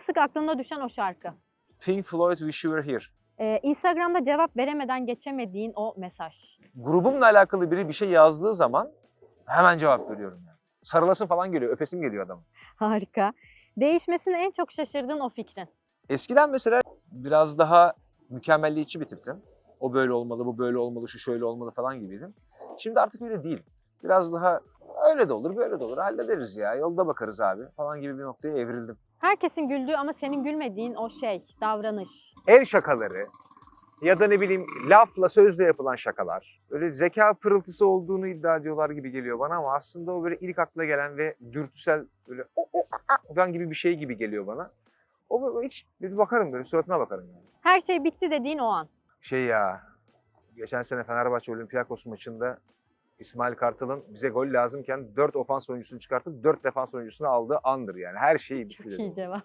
sık sık aklına düşen o şarkı. Pink Floyd Wish You Were Here. Ee, Instagram'da cevap veremeden geçemediğin o mesaj. Grubumla alakalı biri bir şey yazdığı zaman hemen cevap veriyorum. Yani. Sarılasın falan geliyor, öpesim geliyor adamın. Harika. Değişmesine en çok şaşırdığın o fikrin. Eskiden mesela biraz daha mükemmelliyetçi bir tiptim. O böyle olmalı, bu böyle olmalı, şu şöyle olmalı falan gibiydim. Şimdi artık öyle değil. Biraz daha öyle de olur, böyle de olur, hallederiz ya, yolda bakarız abi falan gibi bir noktaya evrildim. Herkesin güldüğü ama senin gülmediğin o şey, davranış. El şakaları ya da ne bileyim lafla sözle yapılan şakalar. Öyle zeka pırıltısı olduğunu iddia ediyorlar gibi geliyor bana ama aslında o böyle ilk akla gelen ve dürtüsel böyle o, o, a, falan gibi bir şey gibi geliyor bana. O böyle hiç bir bakarım böyle suratına bakarım yani. Her şey bitti dediğin o an. Şey ya, geçen sene Fenerbahçe Olympiakos maçında İsmail Kartal'ın bize gol lazımken 4 ofans oyuncusunu çıkartıp 4 defans oyuncusunu aldığı andır yani. Her şeyi bitti Çok iyi cevap.